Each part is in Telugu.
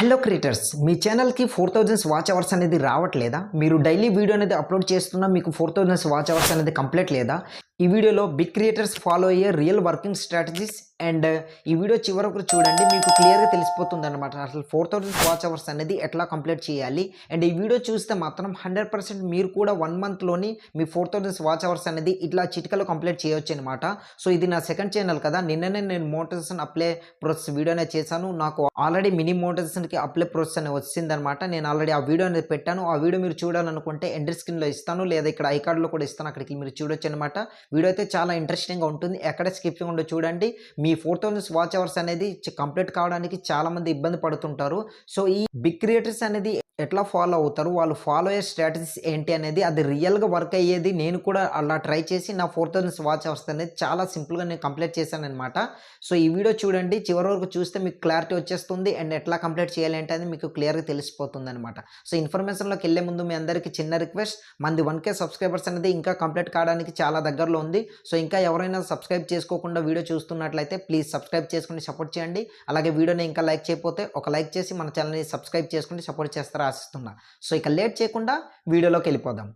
హలో క్రియేటర్స్ మీ ఛానల్కి ఫోర్ థౌజండ్స్ వాచ్ అవర్స్ అనేది రావట్లేదా? మీరు డైలీ వీడియో అనేది అప్లోడ్ చేస్తున్నా మీకు ఫోర్ థౌజండ్స్ వాచ్ అవర్స్ అనేది కంప్లీట్ లేదా? ఈ వీడియోలో బిగ్ క్రియేటర్స్ ఫాలో అయ్యే రియల్ వర్కింగ్ స్ట్రాటజీస్ అండ్ ఈ వీడియో చివరి వరకు చూడండి మీకు క్లియర్గా తెలిసిపోతుంది అనమాట అసలు ఫోర్ థౌజండ్ వాచ్ అవర్స్ అనేది ఎట్లా కంప్లీట్ చేయాలి? అండ్ ఈ వీడియో చూస్తే మాత్రం హండ్రెడ్ పర్సెంట్ మీరు కూడా వన్ మంత్లోని మీ ఫోర్ థౌజండ్స్ వాచ్ అవర్స్ అనేది ఇట్లా చిటికలో కంప్లీట్ చేయొచ్చు అనమాట సో ఇది నా సెకండ్ ఛానల్ కదా. నిన్ననే నేను మోటివేషన్ అప్లై ప్రాసెస్ వీడియో అనేది చేశాను. నాకు ఆల్రెడీ మినీ మోటివేషన్కి అప్లై ప్రాసెస్ అనేది వచ్చిందనమాట నేను ఆల్రెడీ ఆ వీడియో అనేది పెట్టాను. ఆ వీడియో మీరు చూడాలనుకుంటే ఎండ్రీ స్క్రీన్లో ఇస్తాను. లేదా ఇక్కడ ఐ కార్డులో కూడా ఇస్తాను. అక్కడికి మీరు చూడొచ్చు అనమాట వీడియో అయితే చాలా ఇంట్రెస్టింగ్గా ఉంటుంది. ఎక్కడ స్కిప్ ఉండో చూడండి. మీ ఫోర్ థౌజండ్ వాచ్ అవర్స్ అనేది కంప్లీట్ కావడానికి చాలామంది ఇబ్బంది పడుతుంటారు. సో ఈ బిగ్ క్రియేటర్స్ అనేది ఎట్లా ఫాలో అవుతారు? వాళ్ళు ఫాలో అయ్యే స్ట్రాటజీస్ ఏంటి అనేది అది రియల్గా వర్క్ అయ్యేది నేను కూడా అలా ట్రై చేసి నా ఫోర్ థౌజండ్ వాచ్ అవర్స్ అనేది చాలా సింపుల్గా నేను కంప్లీట్ చేశాను అనమాట సో ఈ వీడియో చూడండి. చివరి వరకు చూస్తే మీకు క్లారిటీ వచ్చేస్తుంది అండ్ ఎట్లా కంప్లీట్ చేయాలి అంటే మీకు క్లియర్గా తెలిసిపోతుంది అనమాట సో ఇన్ఫర్మేషన్లోకి వెళ్ళే ముందు మీ అందరికీ చిన్న రిక్వెస్ట్ మంది వన్ కే సబ్స్క్రైబర్స్ అనేది ఇంకా కంప్లీట్ కావడానికి చాలా దగ్గరలో ఉంది. సో ఇంకా ఎవరైనా సబ్స్క్రైబ్ చేసుకోకుండా వీడియో చూస్తున్నట్లయితే ప్లీజ్ సబ్స్క్రైబ్ చేసుకుని సపోర్ట్ చేయండి. అలాగే వీడియోని ఇంకా లైక్ చేయకపోతే ఒక లైక్ చేసి మన ఛానల్ని సబ్స్క్రైబ్ చేసుకుని సపోర్ట్ చేస్తారా ఆశిస్తున్నా. సో ఇక లేట్ చేయకుండా వీడియోలోకి వెళ్ళిపోదాం.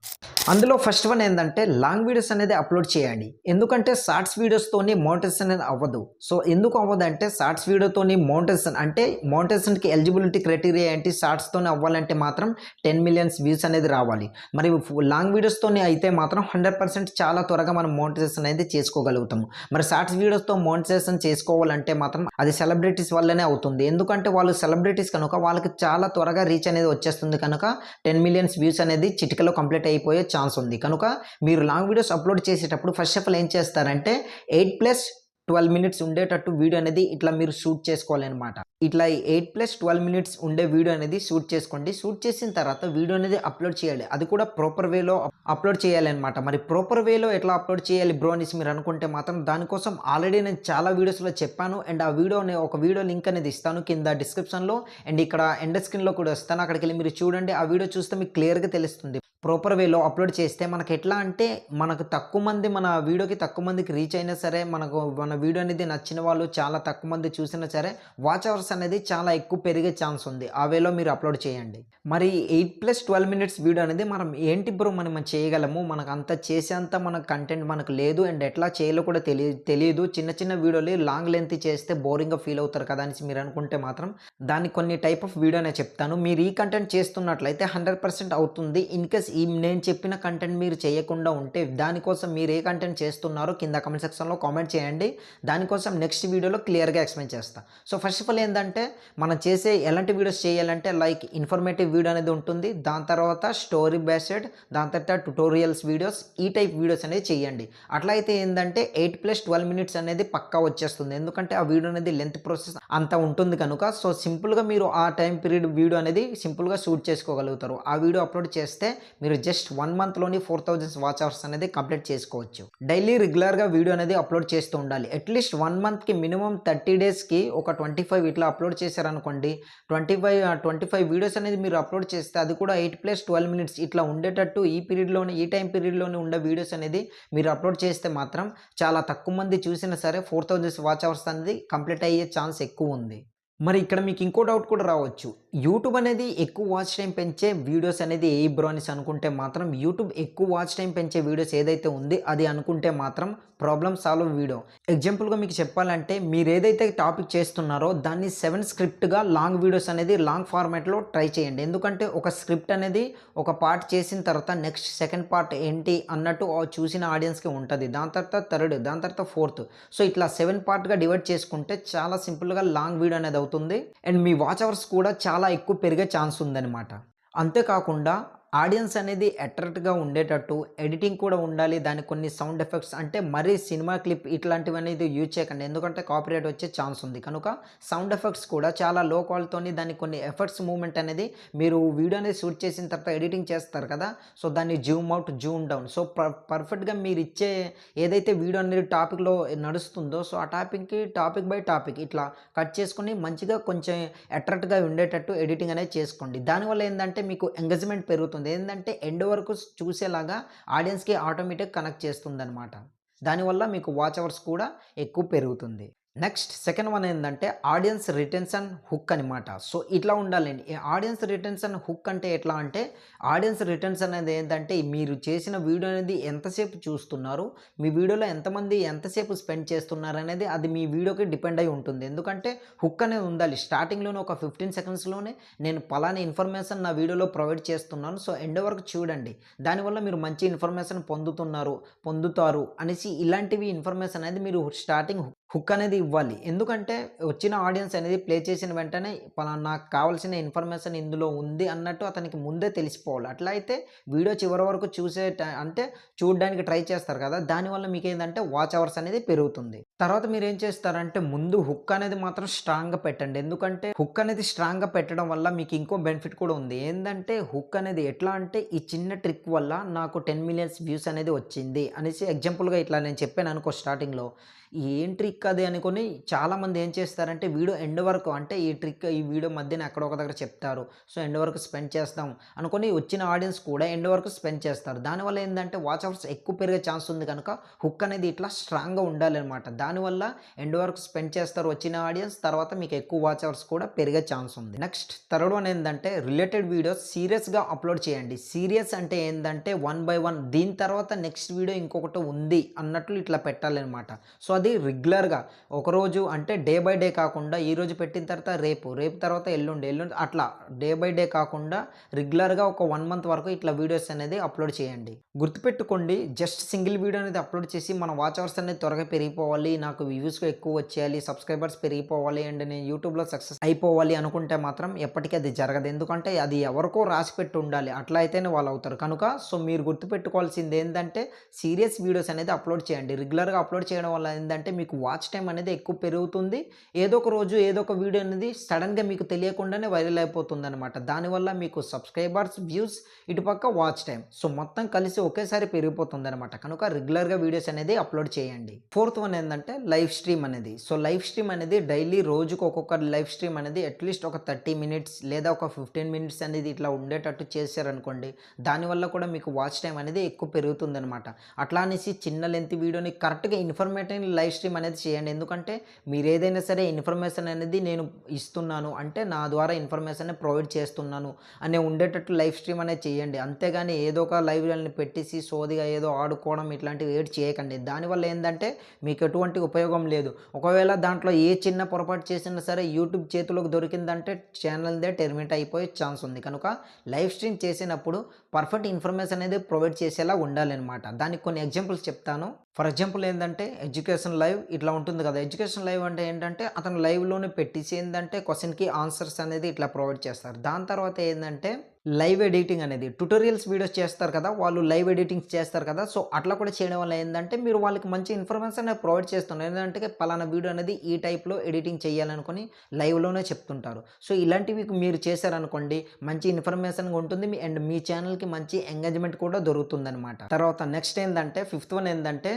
అందులో ఫస్ట్ వన్ ఏంటంటే లాంగ్ వీడియోస్ అనేది అప్లోడ్ చేయండి. ఎందుకంటే షార్ట్స్ వీడియోస్తోని మోనిటైజేషన్ అనేది అవ్వదు. సో ఎందుకు అవ్వదు అంటే షార్ట్స్ వీడియోతోని మోనిటైజేషన్ అంటే మోనిటైజేషన్కి ఎలిజిబిలిటీ క్రైటీరియా ఏంటి? షార్ట్స్తోనే అవ్వాలంటే మాత్రం టెన్ మిలియన్స్ వ్యూస్ అనేది రావాలి. మరి లాంగ్ వీడియోస్తోనే అయితే మాత్రం హండ్రెడ్ పర్సెంట్ చాలా త్వరగా మనం మోనిటైజేషన్ అనేది చేసుకోగలుగుతాము. మరి షార్ట్స్ వీడియోస్తో మోనిటైజేషన్ చేసుకోవాలంటే మాత్రం అది సెలబ్రిటీస్ వల్లనే అవుతుంది. ఎందుకంటే వాళ్ళు సెలబ్రిటీస్ కనుక వాళ్ళకి చాలా త్వరగా రీచ్ అనేది వచ్చేస్తుంది కనుక టెన్ మిలియన్స్ వ్యూస్ అనేది చిటికలో కంప్లీట్ అయిపోయే ఛాన్స్ ఉంది. కనుక మీరు లాంగ్ వీడియోస్ అప్లోడ్ చేసేటప్పుడు ఫస్ట్ ఆఫ్ ఆల్ ఏం చేస్తారంటే ఎయిట్ ప్లస్ ట్వెల్వ్ మినిట్స్ ఉండేటట్టు వీడియో అనేది ఇట్లా మీరు షూట్ చేసుకోవాలన్నమాట. ఇట్లా ఎయిట్ ప్లస్ ట్వెల్వ్ మినిట్స్ ఉండే వీడియో అనేది షూట్ చేసుకోండి. షూట్ చేసిన తర్వాత వీడియో అనేది అప్లోడ్ చేయాలి. అది కూడా ప్రాపర్ వేలో అప్లోడ్ చేయాలన్నమాట. మరి ప్రాపర్ వేలో ఎట్లా అప్లోడ్ చేయాలి బ్రో అనేసి మీరు అనుకుంటే మాత్రం దానికోసం ఆల్రెడీ నేను చాలా వీడియోస్లో చెప్పాను. అండ్ ఆ వీడియోని ఒక వీడియో లింక్ అనేది ఇస్తాను కింద డిస్క్రిప్షన్లో అండ్ ఇక్కడ ఎండ్ స్క్రీన్లో కూడా వస్తాను. అక్కడికి వెళ్ళి మీరు చూడండి. ఆ వీడియో చూస్తే మీకు క్లియర్గా తెలుస్తుంది. ప్రాపర్ వేలో అప్లోడ్ చేస్తే మనకి ఎట్లా అంటే మనకు తక్కువ మంది మన వీడియోకి తక్కువ మందికి రీచ్ అయినా సరే మనకు మన వీడియో అనేది నచ్చిన వాళ్ళు చాలా తక్కువ మంది చూసినా సరే వాచ్ అవర్స్ అనేది చాలా ఎక్కువ పెరిగే ఛాన్స్ ఉంది. ఆ వేలో మీరు అప్లోడ్ చేయండి. మరి eight plus twelve minutes video అనేది మనం ఏంటి బ్రో మనం చేయగలము? మనకు అంత చేసేంత మన కంటెంట్ మనకు లేదు అండ్ ఎట్లా చేయాలో కూడా తెలియ తెలియదు. చిన్న చిన్న వీడియోలు లాంగ్ లెంత్ చేస్తే బోరింగ్గా ఫీల్ అవుతారు కదా అని మీరు అనుకుంటే మాత్రం దానికి కొన్ని టైప్ ఆఫ్ వీడియో నేను చెప్తాను. మీరు ఈ కంటెంట్ చేస్తున్నట్లయితే హండ్రెడ్ పర్సెంట్ అవుతుంది. ఇన్ కేస్ ఈ నేను చెప్పిన కంటెంట్ మీరు చేయకుండా ఉంటే దానికోసం మీరు ఏ కంటెంట్ చేస్తున్నారో కింద కమెంట్ సెక్షన్లో కామెంట్ చేయండి. దానికోసం నెక్స్ట్ వీడియోలో క్లియర్గా ఎక్స్ప్లెయిన్ చేస్తా. సో ఫస్ట్ ఆఫ్ ఆల్ ఏంటంటే మనం చేసే ఎలాంటి వీడియోస్ చేయాలంటే లైక్ ఇన్ఫర్మేటివ్ వీడియో అనేది ఉంటుంది. దాని తర్వాత స్టోరీ బేస్డ్ దాని తర్వాత ట్యుటోరియల్స్ వీడియోస్ ఈ టైప్ వీడియోస్ అనేది చేయండి. అట్లా అయితే ఏంటంటే ఎయిట్ ప్లస్ ట్వెల్వ్ మినిట్స్ అనేది పక్కా వచ్చేస్తుంది. ఎందుకంటే ఆ వీడియో అనేది లెంత్ ప్రాసెస్ అంత ఉంటుంది కనుక. సో సింపుల్గా మీరు ఆ టైం పీరియడ్ వీడియో అనేది సింపుల్గా షూట్ చేసుకోగలుగుతారు. ఆ వీడియో అప్లోడ్ చేస్తే మీరు జస్ట్ వన్ మంత్లోని ఫోర్ థౌజండ్స్ వాచ్ అవర్స్ అనేది కంప్లీట్ చేసుకోవచ్చు. డైలీ రెగ్యులర్గా వీడియో అనేది అప్లోడ్ చేస్తూ ఉండాలి. అట్లీస్ట్ వన్ మంత్కి మినిమం థర్టీ డేస్కి ఒక ట్వంటీ ఫైవ్ ఇట్లా అప్లోడ్ చేశారనుకోండి twenty five twenty five videos అనేది మీరు అప్లోడ్ చేస్తే అది కూడా ఎయిట్ ప్లస్ ట్వెల్వ్ మినిట్స్ ఇట్లా ఉండేటట్టు ఈ పీరియడ్లోనే ఈ టైం పీరియడ్లోనే ఉండే వీడియోస్ అనేది మీరు అప్లోడ్ చేస్తే మాత్రం చాలా తక్కువ మంది చూసినా సరే ఫోర్ థౌజండ్స్ వాచ్ అవర్స్ అనేది కంప్లీట్ అయ్యే ఛాన్స్ ఎక్కువ ఉంది. మరి ఇక్కడ మీకు ఇంకో డౌట్ కూడా రావచ్చు. యూట్యూబ్ అనేది ఎక్కువ వాచ్ టైం పెంచే వీడియోస్ అనేది ఏ బ్రో అనేసి అనుకుంటే మాత్రం యూట్యూబ్ ఎక్కువ వాచ్ టైం పెంచే వీడియోస్ ఏదైతే ఉంది అది అనుకుంటే మాత్రం ప్రాబ్లమ్ సాల్వ్ వీడియో ఎగ్జాంపుల్గా మీకు చెప్పాలంటే మీరు ఏదైతే టాపిక్ చేస్తున్నారో దాన్ని సెవెన్ స్క్రిప్ట్గా లాంగ్ వీడియోస్ అనేది లాంగ్ ఫార్మాట్లో ట్రై చేయండి. ఎందుకంటే ఒక స్క్రిప్ట్ అనేది ఒక పార్ట్ చేసిన తర్వాత నెక్స్ట్ సెకండ్ పార్ట్ ఏంటి అన్నట్టు చూసిన ఆడియన్స్కి ఉంటుంది. దాని తర్వాత థర్డ్ దాని తర్వాత ఫోర్త్ సో ఇట్లా సెవెన్ పార్ట్గా డివైడ్ చేసుకుంటే చాలా సింపుల్గా లాంగ్ వీడియో అనేది అవుతుంది. అండ్ మీ వాచ్ అవర్స్ కూడా చాలా ఎక్కువ పెరిగే ఛాన్స్ ఉందన్నమాట. అంతేకాకుండా ఆడియన్స్ అనేది అట్రాక్ట్గా ఉండేటట్టు ఎడిటింగ్ కూడా ఉండాలి దానికి కొన్ని సౌండ్ ఎఫెక్ట్స్ అంటే మరీ సినిమా క్లిప్ ఇట్లాంటివి అనేది యూజ్ చేయకండి. ఎందుకంటే కాపీరైట్ వచ్చే ఛాన్స్ ఉంది. కనుక సౌండ్ ఎఫెక్ట్స్ కూడా చాలా లో క్వాలిటీతోని దానికి కొన్ని ఎఫెక్ట్స్ మూమెంట్ అనేది మీరు వీడియో అనేది షూట్ చేసిన తర్వాత ఎడిటింగ్ చేస్తారు కదా సో దాన్ని zoom out zoom down. So పర్ఫెక్ట్గా మీరు ఇచ్చే ఏదైతే వీడియో అనేది టాపిక్లో నడుస్తుందో సో ఆ టాపిక్కి టాపిక్ బై టాపిక్ ఇట్లా కట్ చేసుకుని మంచిగా కొంచెం అట్రాక్ట్గా ఉండేటట్టు ఎడిటింగ్ అనేది చేసుకోండి. దానివల్ల ఏంటంటే మీకు ఎంగేజ్మెంట్ పెరుగుతుంది. ఏంటంటే ఎండ్ వరకు చూసేలాగా ఆడియన్స్కి ఆటోమేటిక్ కనెక్ట్ చేస్తుంది అనమాట దానివల్ల మీకు వాచ్ అవర్స్ కూడా ఎక్కువ పెరుగుతుంది. నెక్స్ట్ సెకండ్ వన్ ఏంటంటే ఆడియన్స్ రిటెన్షన్ హుక్ అనమాట సో ఇట్లా ఉండాలండి. ఈ ఆడియన్స్ రిటెన్షన్ హుక్ అంటే ఎట్లా అంటే ఆడియన్స్ రిటర్న్స్ అనేది ఏంటంటే మీరు చేసిన వీడియో అనేది ఎంతసేపు చూస్తున్నారు మీ వీడియోలో ఎంతమంది ఎంతసేపు స్పెండ్ చేస్తున్నారు అనేది అది మీ వీడియోకి డిపెండ్ అయి ఉంటుంది. ఎందుకంటే హుక్ అనేది ఉండాలి. స్టార్టింగ్లోనే ఒక ఫిఫ్టీన్ సెకండ్స్లోనే నేను పలానా ఇన్ఫర్మేషన్ నా వీడియోలో ప్రొవైడ్ చేస్తున్నాను. సో ఎండ్ వరకు చూడండి. దానివల్ల మీరు మంచి ఇన్ఫర్మేషన్ పొందుతున్నారు పొందుతారు అనేసి ఇలాంటివి ఇన్ఫర్మేషన్ అనేది మీరు స్టార్టింగ్ హుక్ అనేది ఇవ్వాలి. ఎందుకంటే వచ్చిన ఆడియన్స్ అనేది ప్లే చేసిన వెంటనే నాకు కావాల్సిన ఇన్ఫర్మేషన్ ఇందులో ఉంది అన్నట్టు అతనికి ముందే తెలిసిపోవాలి. అట్లా అయితే వీడియో చివరి వరకు చూసే అంటే చూడడానికి ట్రై చేస్తారు కదా. దానివల్ల మీకు ఏంటంటే వాచ్ అవర్స్ అనేది పెరుగుతుంది. తర్వాత మీరు ఏం చేస్తారంటే ముందు హుక్ అనేది మాత్రం స్ట్రాంగ్గా పెట్టండి. ఎందుకంటే హుక్ అనేది స్ట్రాంగ్గా పెట్టడం వల్ల మీకు ఇంకో బెనిఫిట్ కూడా ఉంది. ఏంటంటే హుక్ అనేది ఎట్లా అంటే ఈ చిన్న ట్రిక్ వల్ల నాకు టెన్ మిలియన్స్ వ్యూస్ అనేది వచ్చింది. అనేసి ఎగ్జాంపుల్గా ఇట్లా నేను చెప్పాను అనుకో స్టార్టింగ్లో. ఏం ట్రిక్ అది అనుకొని చాలామంది ఏం చేస్తారంటే వీడియో ఎండ్ వరకు అంటే ఈ ట్రిక్ ఈ వీడియో మధ్యన అక్కడ ఒక దగ్గర చెప్తారు. సో ఎండ్ వరకు స్పెండ్ చేస్తాం అనుకొని వచ్చిన ఆడియన్స్ కూడా ఎండ్ వరకు స్పెండ్ చేస్తారు. దానివల్ల ఏంటంటే వాచ్ అవర్స్ ఎక్కువ పెరిగే ఛాన్స్ ఉంది కనుక హుక్ అనేది ఇట్లా స్ట్రాంగ్గా ఉండాలన్నమాట. దానివల్ల ఎండ్ వరకు స్పెండ్ చేస్తారు వచ్చిన ఆడియన్స్ తర్వాత మీకు ఎక్కువ వాచ్ అవర్స్ కూడా పెరిగే ఛాన్స్ ఉంది. నెక్స్ట్ థర్డ్ వన్ ఏంటంటే రిలేటెడ్ వీడియోస్ సీరియస్గా అప్లోడ్ చేయండి. సీరియస్ అంటే ఏంటంటే వన్ బై వన్. దీని తర్వాత నెక్స్ట్ వీడియో ఇంకొకటి ఉంది అన్నట్లు ఇట్లా పెట్టాలన్నమాట. సో అది రెగ్యులర్గా. ఒకరోజు అంటే డే బై డే కాకుండా ఈరోజు పెట్టిన తర్వాత రేపు రేపు తర్వాత ఎల్లుండి ఎల్లుండి అట్లా. డే బై డే కాకుండా రెగ్యులర్గా ఒక వన్ మంత్ వరకు ఇట్లా వీడియోస్ అనేది అప్లోడ్ చేయండి. గుర్తుపెట్టుకోండి జస్ట్ సింగిల్ వీడియో అనేది అప్లోడ్ చేసి మన వాచ్ అవర్స్ అనేది త్వరగా పెరిగిపోవాలి నాకు వ్యూస్ ఎక్కువ వచ్చేయాలి సబ్స్క్రైబర్స్ పెరిగిపోవాలి అండ్ నేను యూట్యూబ్లో సక్సెస్ అయిపోవాలి అనుకుంటే మాత్రం ఎప్పటికీ అది జరగదు. ఎందుకంటే అది ఎవరికో రాసి పెట్టి ఉండాలి అట్లా అయితేనే వాళ్ళు అవుతారు. కనుక సో మీరు గుర్తుపెట్టుకోవాల్సింది ఏంటంటే సీరియస్ వీడియోస్ అనేది అప్లోడ్ చేయండి. రెగ్యులర్గా అప్లోడ్ చేయడం వల్ల ఏంటంటే మీకు వాచ్ టైం అనేది ఎక్కువ పెరుగుతుంది. ఏదో ఒక రోజు ఏదో ఒక వీడియో అనేది సడన్గా మీకు తెలియకుండానే వైరల్ అయిపోతుంది అనమాట దానివల్ల మీకు సబ్స్క్రైబర్స్ వ్యూస్ ఇటుపక్క వాచ్ టైం సో మొత్తం కలిసి ఒకేసారి పెరిగిపోతుంది అనమాట కనుక రెగ్యులర్గా వీడియోస్ అనేది అప్లోడ్ చేయండి. ఫోర్త్ వన్ ఏంటంటే లైవ్ స్ట్రీమ్ అనేది. సో లైవ్ స్ట్రీమ్ అనేది డైలీ రోజుకు ఒక్కొక్క లైవ్ స్ట్రీమ్ అనేది అట్లీస్ట్ ఒక థర్టీ మినిట్స్ లేదా ఒక ఫిఫ్టీన్ మినిట్స్ అనేది ఇట్లా ఉండేటట్టు చేశారనుకోండి దానివల్ల కూడా మీకు వాచ్ టైం అనేది ఎక్కువ పెరుగుతుంది అనమాట అట్లా అనేసి చిన్న లెంత్ వీడియోని కరెక్ట్గా ఇన్ఫర్మేటివ్ లైవ్ స్ట్రీమ్ అనేది చేయండి. ఎందుకంటే మీరు ఏదైనా సరే ఇన్ఫర్మేషన్ అనేది నేను ఇస్తున్నాను. అంటే నా ద్వారా ఇన్ఫర్మేషన్ ప్రొవైడ్ చేస్తున్నాను అనే ఉండేటట్టు లైవ్ స్ట్రీమ్ అనేది చేయండి. అంతేగాని ఏదో ఒక లైవ్లని పెట్టేసి సోదిగా ఏదో ఆడుకోవడం ఇట్లాంటివి ఏడు చేయకండి. దానివల్ల ఏంటంటే మీకు ఎటువంటి ఉపయోగం లేదు. ఒకవేళ దాంట్లో ఏ చిన్న పొరపాటు చేసినా సరే యూట్యూబ్ చేతిలోకి దొరికిందంటే ఛానల్దే టెర్మినేట్ అయిపోయే ఛాన్స్ ఉంది. కనుక లైవ్ స్ట్రీమ్ చేసినప్పుడు పర్ఫెక్ట్ ఇన్ఫర్మేషన్ అనేది ప్రొవైడ్ చేసేలా ఉండాలన్నమాట. దానికి కొన్ని ఎగ్జాంపుల్స్ చెప్తాను. ఫర్ ఎగ్జాంపుల్ ఏంటంటే ఎడ్యుకేషన్ లైవ్ ఇట్లా ఉంటుంది కదా. ఎడ్యుకేషన్ లైవ్ అంటే ఏంటంటే అతను లైవ్లోనే పెట్టేసి ఏంటంటే క్వశ్చన్కి ఆన్సర్స్ అనేది ఇట్లా ప్రొవైడ్ చేస్తారు. దాని తర్వాత ఏంటంటే లైవ్ ఎడిటింగ్ అనేది. ట్యూటోరియల్స్ వీడియోస్ చేస్తారు కదా వాళ్ళు లైవ్ ఎడిటింగ్స్ చేస్తారు కదా సో అట్లా కూడా చేయడం వల్ల ఏంటంటే మీరు వాళ్ళకి మంచి ఇన్ఫర్మేషన్ అనేది ప్రొవైడ్ చేస్తున్నారు. ఏంటంటే పలానా వీడియో అనేది ఈ టైప్లో ఎడిటింగ్ చేయాలనుకొని లైవ్లోనే చెప్తుంటారు. సో ఇలాంటివి మీరు చేశారనుకోండి మంచి ఇన్ఫర్మేషన్ ఉంటుంది. మీ అండ్ మీ ఛానల్కి మంచి ఎంగేజ్మెంట్ కూడా దొరుకుతుందనమాట తర్వాత నెక్స్ట్ ఏంటంటే ఫిఫ్త్ వన్ ఏంటంటే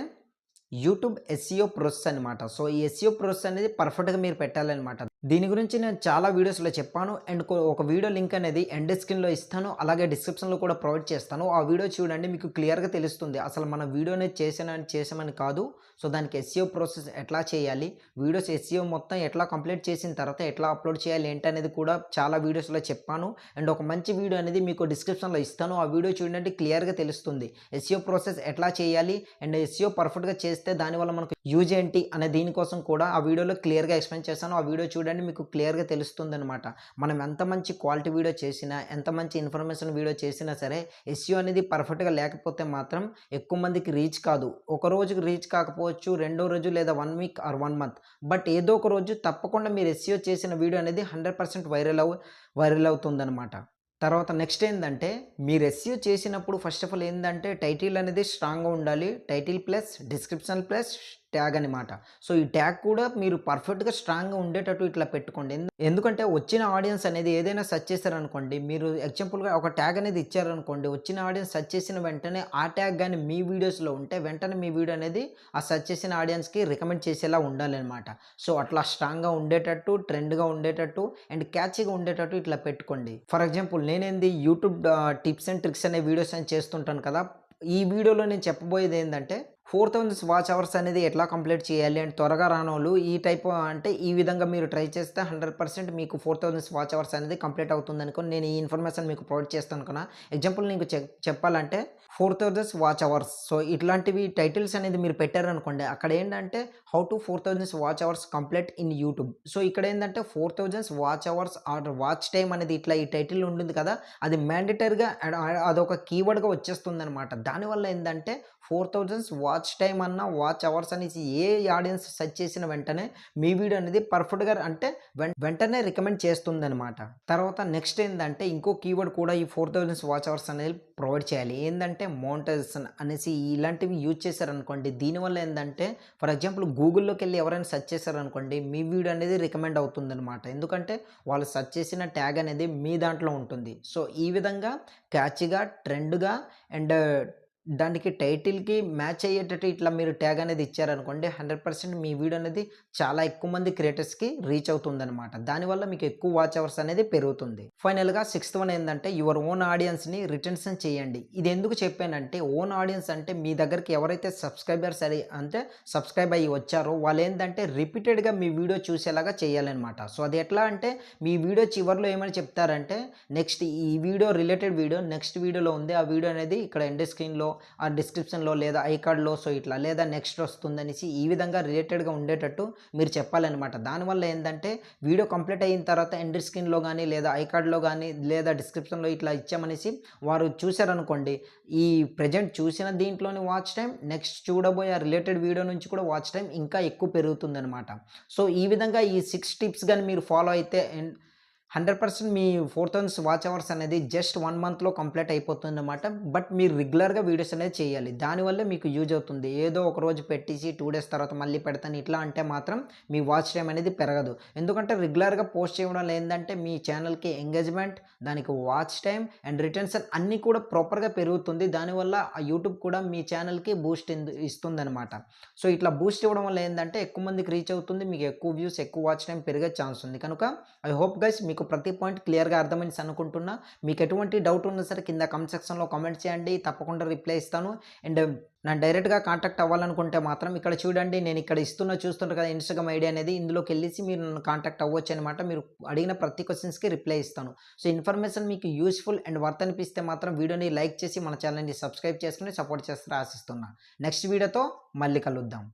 యూట్యూబ్ ఎస్ఈఓ ప్రొసెస్ అనమాట సో ఈ ఎస్ఈఓ ప్రొసెస్ అనేది పర్ఫెక్ట్గా మీరు పెట్టాలన్నమాట. దీని గురించి నేను చాలా వీడియోస్లో చెప్పాను. అండ్ ఒక వీడియో లింక్ అనేది ఎండ్ స్క్రీన్లో ఇస్తాను. అలాగే డిస్క్రిప్షన్లో కూడా ప్రొవైడ్ చేస్తాను. ఆ వీడియో చూడండి మీకు క్లియర్గా తెలుస్తుంది. అసలు మన వీడియోనే చేసానని చేసామని కాదు. సో దానికి ఎస్సీఓ ప్రాసెస్ ఎట్లా చేయాలి? వీడియోస్ ఎస్సీఓ మొత్తం ఎట్లా కంప్లీట్ చేసిన తర్వాత ఎట్లా అప్లోడ్ చేయాలి? ఏంటి అనేది కూడా చాలా వీడియోస్లో చెప్పాను. అండ్ ఒక మంచి వీడియో అనేది మీకు డిస్క్రిప్షన్లో ఇస్తాను. ఆ వీడియో చూడండి క్లియర్గా తెలుస్తుంది. ఎస్సీఓ ప్రాసెస్ ఎట్లా చేయాలి? అండ్ ఎస్సీఓ పర్ఫెక్ట్గా చేస్తే దానివల్ల మనకు యూజ్ ఏంటి? అనే దీనికోసం కూడా ఆ వీడియోలో క్లియర్గా ఎక్స్ప్లెయిన్ చేస్తాను. ఆ వీడియో చూడండి మీకు క్లియర్గా తెలుస్తుంది అనమాట మనం ఎంత మంచి క్వాలిటీ వీడియో చేసినా ఎంత మంచి ఇన్ఫర్మేషన్ వీడియో చేసినా సరే ఎస్యూ అనేది పర్ఫెక్ట్గా లేకపోతే మాత్రం ఎక్కువ మందికి రీచ్ కాదు. ఒక రోజుకి రీచ్ కాకపోవచ్చు రెండో రోజు లేదా one week or one month. But ఏదో ఒక రోజు తప్పకుండా మీరు ఎస్యూ చేసిన వీడియో అనేది హండ్రెడ్ పర్సెంట్ వైరల్ అవు వైరల్ అవుతుందనమాట తర్వాత నెక్స్ట్ ఏంటంటే మీరు ఎస్యూ చేసినప్పుడు ఫస్ట్ ఆఫ్ ఆల్ ఏంటంటే టైటిల్ అనేది స్ట్రాంగ్గా ఉండాలి. Title plus description plus tag అనమాట సో ఈ ట్యాగ్ కూడా మీరు పర్ఫెక్ట్గా స్ట్రాంగ్గా ఉండేటట్టు ఇట్లా పెట్టుకోండి. ఎందుకంటే వచ్చిన ఆడియన్స్ అనేది ఏదైనా సెర్చ్ చేశారనుకోండి మీరు ఎగ్జాంపుల్గా ఒక ట్యాగ్ అనేది ఇచ్చారనుకోండి వచ్చిన ఆడియన్స్ సెర్చ్ చేసిన వెంటనే ఆ ట్యాగ్ కానీ మీ వీడియోస్లో ఉంటే వెంటనే మీ వీడియో అనేది ఆ సెర్చ్ చేసిన ఆడియన్స్కి రికమెండ్ చేసేలా ఉండాలన్నమాట. సో అట్లా స్ట్రాంగ్గా ఉండేటట్టు ట్రెండ్గా ఉండేటట్టు అండ్ క్యాచ్గా ఉండేటట్టు ఇట్లా పెట్టుకోండి. ఫర్ ఎగ్జాంపుల్ నేనేంది యూట్యూబ్ టిప్స్ అండ్ ట్రిక్స్ అనే వీడియోస్ అని చేస్తుంటాను కదా ఈ వీడియోలో నేను చెప్పబోయేది ఏంటంటే ఫోర్ థౌజండ్స్ వాచ్ అవర్స్ అనేది ఎట్లా కంప్లీట్ చేయాలి అండ్ త్వరగా రానోళ్ళు ఈ టైప్ అంటే ఈ విధంగా మీరు ట్రై చేస్తే హండ్రెడ్ పర్సెంట్ మీకు ఫోర్ థౌజండ్స్ వాచ్ అవర్స్ అనేది కంప్లీట్ అవుతుంది అనుకోని నేను ఈ ఇన్ఫర్మేషన్ మీకు ప్రొవైడ్ చేస్తాను అనుకున్నా. ఎగ్జాంపుల్ నీకు చెప్పాలంటే four thousands watch hours so ఇట్లాంటివి టైటిల్స్ అనేది మీరు పెట్టారనుకోండి అక్కడ ఏంటంటే how to four thousands watch hours complete in YouTube so ఇక్కడ ఏంటంటే four thousands watch hours or watch time అనేది ఇట్లా ఈ టైటిల్ ఉంటుంది కదా అది మ్యాండేటరీగా అదొక కీవర్డ్గా వచ్చేస్తుంది అనమాట దానివల్ల ఏంటంటే four thousands watch watch time అన్న వాచ్ అవర్స్ అనేసి ఏ ఆడియన్స్ సెర్చ్ చేసిన వెంటనే మీ వీడియో అనేది పర్ఫెక్ట్గా అంటే వెంటనే రికమెండ్ చేస్తుందనమాట తర్వాత నెక్స్ట్ ఏంటంటే ఇంకో కీవర్డ్ కూడా ఈ ఫోర్ థౌజండ్స్ వాచ్ అవర్స్ అనేది ప్రొవైడ్ చేయాలి. ఏంటంటే మోనిటైజేషన్ అనేసి ఇలాంటివి యూజ్ చేశారనుకోండి దీనివల్ల ఏంటంటే ఫర్ ఎగ్జాంపుల్ గూగుల్లోకి వెళ్ళి ఎవరైనా సెర్చ్ చేశారనుకోండి మీ వీడియో అనేది రికమెండ్ అవుతుందనమాట ఎందుకంటే వాళ్ళు సెర్చ్ చేసిన ట్యాగ్ అనేది మీ దాంట్లో ఉంటుంది. సో ఈ విధంగా క్యాచ్గా ట్రెండ్గా అండ్ దానికి టైటిల్కి మ్యాచ్ అయ్యేటట్టు ఇట్లా మీరు ట్యాగ్ అనేది ఇచ్చారనుకోండి హండ్రెడ్ పర్సెంట్ మీ వీడియో అనేది చాలా ఎక్కువ మంది క్రియేటర్స్కి రీచ్ అవుతుందనమాట దానివల్ల మీకు ఎక్కువ వాచ్ అవర్స్ అనేది పెరుగుతుంది. ఫైనల్గా సిక్స్త్ వన్ ఏంటంటే యువర్ ఓన్ ఆడియన్స్ని రిటెన్షన్ చేయండి. ఇది ఎందుకు చెప్పానంటే ఓన్ ఆడియన్స్ అంటే మీ దగ్గరికి ఎవరైతే సబ్స్క్రైబర్స్ అది అంటే సబ్స్క్రైబ్ అయ్యి వచ్చారో వాళ్ళు ఏంటంటే రిపీటెడ్గా మీ వీడియో చూసేలాగా చేయాలన్నమాట. సో అది ఎట్లా అంటే మీ వీడియో చివరిలో ఏమని చెప్తారంటే నెక్స్ట్ ఈ వీడియో రిలేటెడ్ వీడియో నెక్స్ట్ వీడియోలో ఉంది ఆ వీడియో అనేది ఇక్కడ ఎండ్ స్క్రీన్లో డిస్క్రిప్షన్లో లేదా ఐ కార్డ్లో సో ఇట్లా లేదా నెక్స్ట్ వస్తుందనేసి ఈ విధంగా రిలేటెడ్గా ఉండేటట్టు మీరు చెప్పాలన్నమాట. దానివల్ల ఏంటంటే వీడియో కంప్లీట్ అయిన తర్వాత ఎండ్ స్క్రీన్లో కానీ లేదా ఐ కార్డ్లో కానీ లేదా డిస్క్రిప్షన్లో ఇట్లా ఇచ్చామనేసి వారు చూశారనుకోండి ఈ ప్రజెంట్ చూసిన దీంట్లోని వాచ్ టైం నెక్స్ట్ చూడబోయే రిలేటెడ్ వీడియో నుంచి కూడా వాచ్ టైం ఇంకా ఎక్కువ పెరుగుతుందనమాట సో ఈ విధంగా ఈ సిక్స్ టిప్స్ కానీ మీరు ఫాలో అయితే హండ్రెడ్ పర్సెంట్ మీ ఫోర్ థౌసండ్స్ వాచ్ అవర్స్ అనేది జస్ట్ వన్ మంత్లో కంప్లీట్ అయిపోతుంది అనమాట బట్ మీరు రెగ్యులర్గా వీడియోస్ అనేది చేయాలి. దానివల్ల మీకు యూజ్ అవుతుంది. ఏదో ఒక రోజు పెట్టేసి టూ డేస్ తర్వాత మళ్ళీ పెడతాను. ఇట్లా అంటే మాత్రం మీ వాచ్ టైం అనేది పెరగదు. ఎందుకంటే రెగ్యులర్గా పోస్ట్ చేయడం ఏంటంటే మీ ఛానల్కి ఎంగేజ్మెంట్ దానికి వాచ్ టైం అండ్ రిటర్న్షన్ అన్నీ కూడా ప్రాపర్గా పెరుగుతుంది. దానివల్ల ఆ యూట్యూబ్ కూడా మీ ఛానల్కి బూస్ట్ ఇస్తుంది అనమాట సో ఇట్లా బూస్ట్ ఇవ్వడం వల్ల ఏంటంటే ఎక్కువ మందికి రీచ్ అవుతుంది. మీకు ఎక్కువ వ్యూస్ ఎక్కువ వాచ్ టైం పెరిగే ఛాన్స్ ఉంది. కనుక ఐ హోప్ గైస్ మీకు మీకు ప్రతి పాయింట్ క్లియర్గా అర్థమైంది అనుకుంటున్నా. మీకు ఎటువంటి డౌట్ ఉన్నా సరే కింద కమెంట్ సెక్షన్లో కామెంట్ చేయండి. తప్పకుండా రిప్లై ఇస్తాను. అండ్ నా డైరెక్ట్గా కాంటాక్ట్ అవ్వాలనుకుంటే మాత్రం ఇక్కడ చూడండి. నేను ఇక్కడ ఇస్తున్న చూస్తుంటారు కదా ఇన్స్టాగ్రామ్ ఐడి అనేది ఇందులోకి వెళ్ళేసి మీరు నన్ను కాంటాక్ట్ అవ్వచ్చు అనమాట మీరు అడిగిన ప్రతి క్వశ్చన్స్కి రిప్లై ఇస్తాను. సో ఇన్ఫర్మేషన్ మీకు యూస్ఫుల్ అండ్ వర్త్ అనిపిస్తే మాత్రం వీడియోని లైక్ చేసి మన ఛానల్ని సబ్స్క్రైబ్ చేసుకుని సపోర్ట్ చేస్తారని ఆశిస్తున్నా. నెక్స్ట్ వీడియోతో మళ్ళీ కలుద్దాం.